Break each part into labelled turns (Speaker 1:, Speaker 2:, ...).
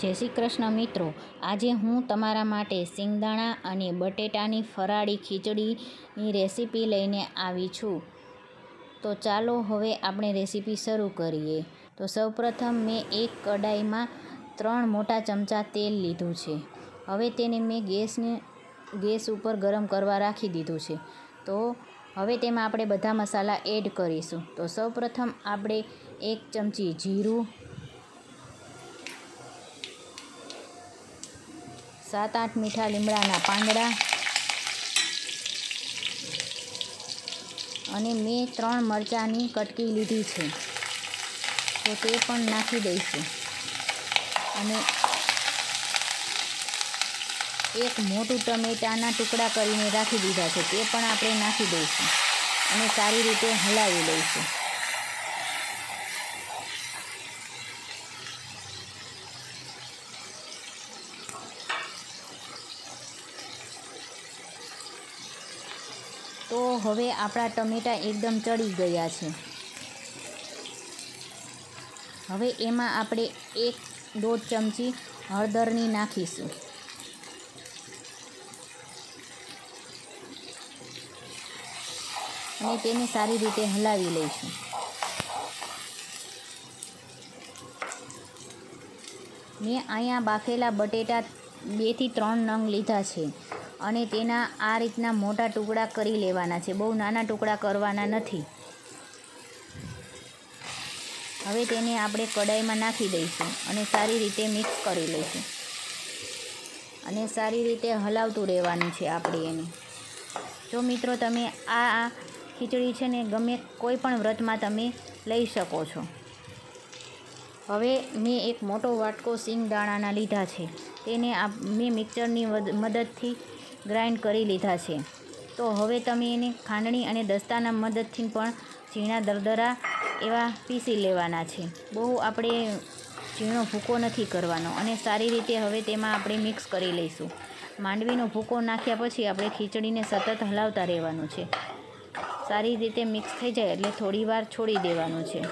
Speaker 1: જય શ્રી કૃષ્ણ મિત્રો. આજે હું તમારા માટે સિંગદાણા અને બટેટાની ફરાળી ખીચડીની રેસીપી લઈને આવી છું. તો ચાલો હવે આપણે રેસીપી શરૂ કરીએ. તો સૌપ્રથમ મેં એક કડાઈમાં ત્રણ મોટા ચમચા તેલ લીધું છે. હવે તેને મેં ગેસને, ગેસ ઉપર ગરમ કરવા રાખી દીધું છે. તો હવે તેમાં આપણે બધા મસાલા એડ કરીશું. તો સૌપ્રથમ આપણે એક ચમચી જીરું સાત આઠ મીઠા લીમડાના પાંદડા અને મેં ત્રણ મરચાંની કટકી લીધી છે. તો તે પણ નાખી દઈશું. અને એક મોટું ટમેટાના ટુકડા કરીને રાખી દીધા છે. તે પણ આપણે નાખી દઈશું. અને સારી રીતે હલાવી લઈશું. તો હવે આપણા ટમેટાં એકદમ ચડી ગયા છે. હવે એમાં આપણે એક દોઢ ચમચી હળદરની નાખીશું. અને તેને સારી રીતે હલાવી લઈશું. મેં અહીંયા બાફેલા બટેટા બેથી ત્રણ નંગ લીધા છે. અને તેના આ રીતના મોટા ટુકડા કરી લેવાના છે. બહુ નાના ટુકડા કરવાના નથી. હવે તેને આપણે કડાઈમાં નાખી દઈશું અને સારી રીતે મિક્સ કરી લઈશું. અને સારી રીતે હલાવતું રહેવાનું છે આપણે એને. જો મિત્રો તમે આ ખીચડી છે ને ગમે કોઈ પણ વ્રતમાં તમે લઈ શકો છો. હવે મેં એક મોટો વાટકો સીંગ દાણાના લીધા છે. તેને મેં મિક્સરની મદદથી ગ્રાઇન્ડ કરી લીધા છે. તો હવે તમે એને ખાંડણી અને દસ્તાના મદદથી પણ ઝીણા દરદરા એવા પીસી લેવાના છે. બહુ આપણે ઝીણો ભૂકો નથી કરવાનો અને સારી રીતે હવે તેમાં આપણે મિક્સ કરી લઈશું. માંડવીનો ભૂકો નાખ્યા પછી આપણે ખીચડીને સતત હલાવતા રહેવાનું છે. સારી રીતે મિક્સ થઈ જાય એટલે થોડીવાર છોડી દેવાનું છે.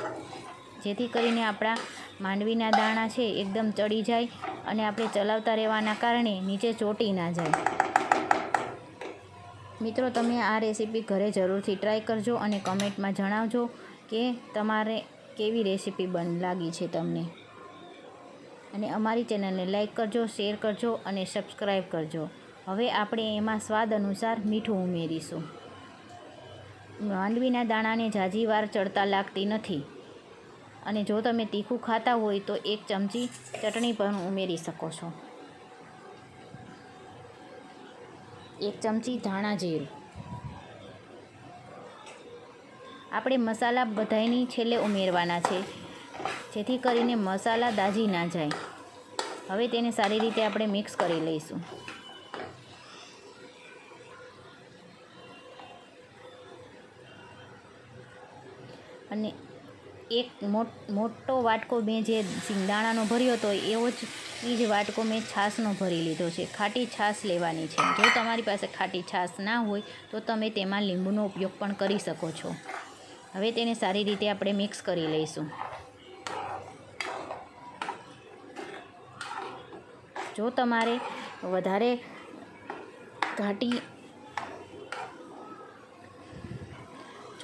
Speaker 1: જેથી કરીને આપણા માંડવીના દાણા છે એકદમ ચડી જાય અને આપણે ચલાવતા રહેવાના કારણે નીચે ચોટી ના જાય. મિત્રો, તમે આ રેસીપી ઘરે જરૂરથી ટ્રાય કરજો અને કમેન્ટમાં જણાવજો કે તમારે કેવી રેસીપી બન લાગી છે તમને. અને અમારી ચેનલને લાઇક કરજો, શેર કરજો અને સબસ્ક્રાઈબ કરજો. હવે આપણે એમાં સ્વાદ અનુસાર મીઠું ઉમેરીશું. માંડવીના દાણાને જાજીવાર ચડતા લાગતી નથી. અને જો તમે તીખું ખાતા હોય તો એક ચમચી ચટણી પણ ઉમેરી શકો છો. એક ચમચી ધાણા જીરું. આપણે મસાલા બધાયની છેલ્લે ઉમેરવાના છે, જેથી કરીને મસાલા દાજી ના જાય. હવે તેને સારી રીતે આપણે મિક્સ કરી લઈશું. અને એક મોટો વાટકો મેં જે સિંગદાણાનો ભર્યો હતો, એવો જ એ જ વાટકો મેં છાશનો ભરી લીધો છે. ખાટી છાશ લેવાની છે. જો તમારી પાસે ખાટી છાશ ના હોય, તો તમે તેમાં લીંબુનો ઉપયોગ પણ કરી શકો છો. હવે તેને સારી રીતે આપણે મિક્સ કરી લઈશું. જો તમારે વધારે ઘાટી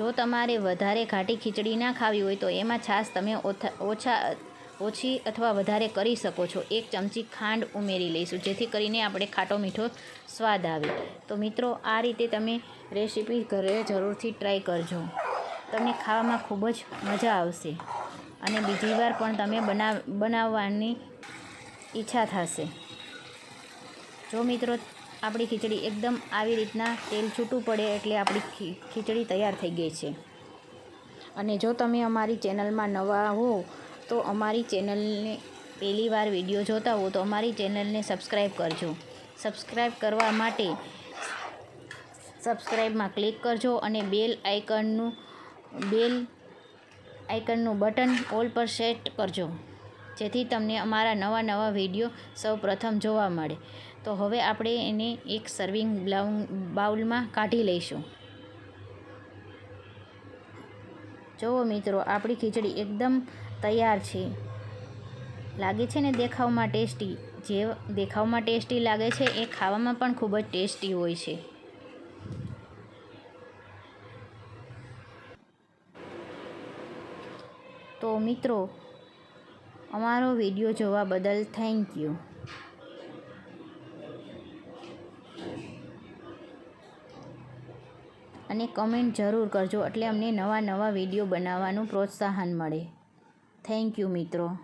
Speaker 1: જો તમારે વધારે ઘાટી ખીચડી ના ખાવી હોય તો એમાં છાશ તમે ઓછા, ઓછી અથવા વધારે કરી શકો છો. એક ચમચી ખાંડ ઉમેરી લઈશું, જેથી કરીને આપણે ખાટો મીઠો સ્વાદ આવે. તો મિત્રો, આ રીતે તમે રેસીપી ઘરે જરૂરથી ટ્રાય કરજો. તમને ખાવામાં ખૂબ જ મજા આવશે. અને બીજી વાર પણ તમે બનાવ, બનાવવાની ઈચ્છા થશે. જો મિત્રો આપણી ખીચડી એકદમ આવી રીતના તેલ છૂટું પડે એટલે આપણી ખીચડી તૈયાર થઈ ગઈ છે. અને જો તમે અમારી ચેનલમાં નવા હો, તો અમારી ચેનલને પહેલી વાર વીડિયો જોતા હો, તો અમારી ચેનલને સબસ્ક્રાઈબ કરજો. સબસ્ક્રાઈબ કરવા માટે સબસ્ક્રાઈબમાં ક્લિક કરજો અને બેલ આઇકનનું બેલ આઇકનનું બટન ઓલ પર સેટ કરજો. જેથી તમને અમારા નવા નવા વીડિયો સૌ પ્રથમ જોવા મળે. તો હવે આપણે એને એક સર્વિંગ બાઉલમાં કાઢી લઈશું. જુઓ મિત્રો, આપણી ખીચડી એકદમ તૈયાર છે. લાગે છે ને દેખાવમાં ટેસ્ટી? જે દેખાવમાં ટેસ્ટી લાગે છે, એ ખાવામાં પણ ખૂબ જ ટેસ્ટી હોય છે. તો મિત્રો, અમારો વીડિયો જોવા બદલ થેન્ક યુ અને કમેન્ટ જરૂર કરજો એટલે અમને નવા નવા વીડિયો બનાવવાનું પ્રોત્સાહન મળે. થેન્ક યુ મિત્રો.